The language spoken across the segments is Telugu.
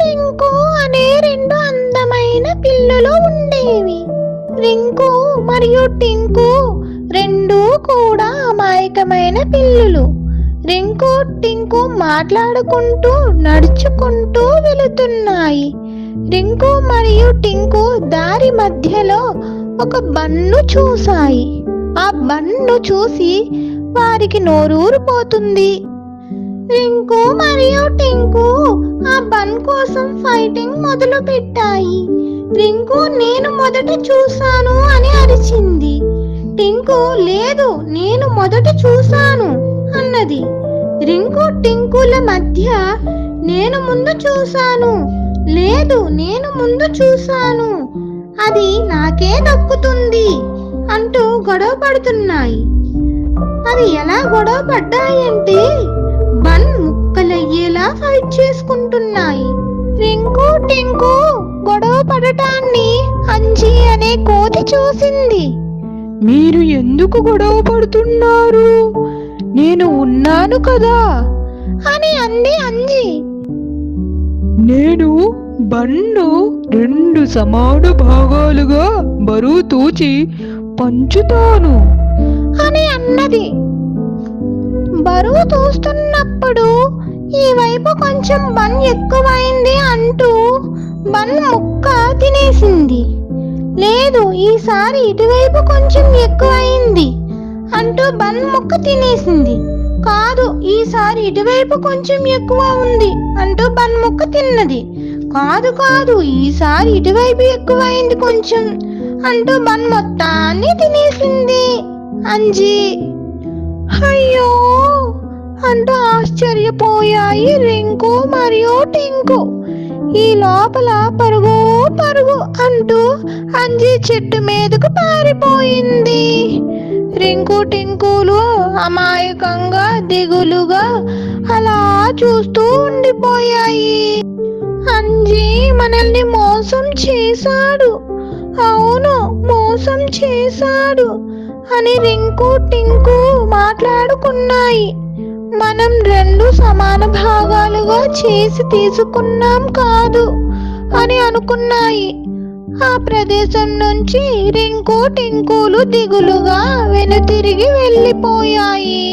టింకు అనే రెండు అందమైన పిల్లులు ఉండేవి. రింకు మరియు టింకు రెండు కూడా అమాయకమైన పిల్లులు. రింకు టింకు మాట్లాడుకుంటూ నడుచుకుంటూ వెళుతున్నాయి. రింకు మరియు టింకు దారి మధ్యలో ఒక బన్ను చూశాయి. ఆ బన్ను చూసి వారికి నోరూరు పోతుంది రింకు మరియు టింకు ఆ బన్ కోసం ఫైటింగ్ మొదలు పెట్టాయి రింకు నేను మొదట చూశాను అని అరిచింది. టింకు లేదు నేను మొదట చూశాను అన్నది. రింకు టింకుల మధ్య నేను ముందు చూశాను లేదు నేను ముందు చూశాను అది నాకే దక్కుతుంది అంటూ గొడవ పడుతున్నాయి అవి ఎలా గొడవ పడ్డాయంటే అంజి అనే కోతి చూసింది. మీరు ఎందుకు గొడవ పడుతున్నారు? నేను ఉన్నాను కదా అని అంది అంజి. నేను బండు రెండు సమాన భాగాలుగా బరువు తూచి పంచుతాను అని అన్నది. బరువు తూస్తున్నప్పుడు ఈ వైపు కొంచెం బన్ ఎక్కువైంది అంటూ బన్ ముక్క తినేసింది. లేదు ఈసారి ఇటువైపు కొంచెం ఎక్కువైంది అంటూ బన్ ముక్క తినేసింది. కాదు ఈసారి ఇటువైపు కొంచెం ఎక్కువ ఉంది అంటూ బన్ ముక్క తిన్నది. కాదు కాదు ఈసారి ఇటువైపు ఎక్కువైంది కొంచెం అంటూ బన్ మొత్తాన్ని తినేసింది అంజీ. అయ్యో! అంటూ ఆశ్చర్యపోయాయి రింకు మరియు టింకు. ఈ లోపల పరుగు పరుగు అంటూ అంజీ చెట్టు మీదకు పారిపోయింది. రింకు టింకులు అమాయకంగా దిగులుగా అలా చూస్తూ ఉండిపోయాయి. అంజీ మనల్ని మోసం చేశాడు. అవును మోసం చేశాడు అని రింకు టింకు మాట్లాడుకున్నాయి. మనం రెండు సమా చేసి తీసుకున్నాం కాదు అని అనుకున్నాయి. ఆ ప్రదేశం నుంచి రింకు టింకులు దిగులుగా వెనుతిరిగి వెళ్ళిపోయాయి.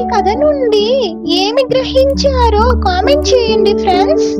ఈ కథ నుండి ఏమి గ్రహించారో కామెంట్ చేయండి ఫ్రెండ్స్.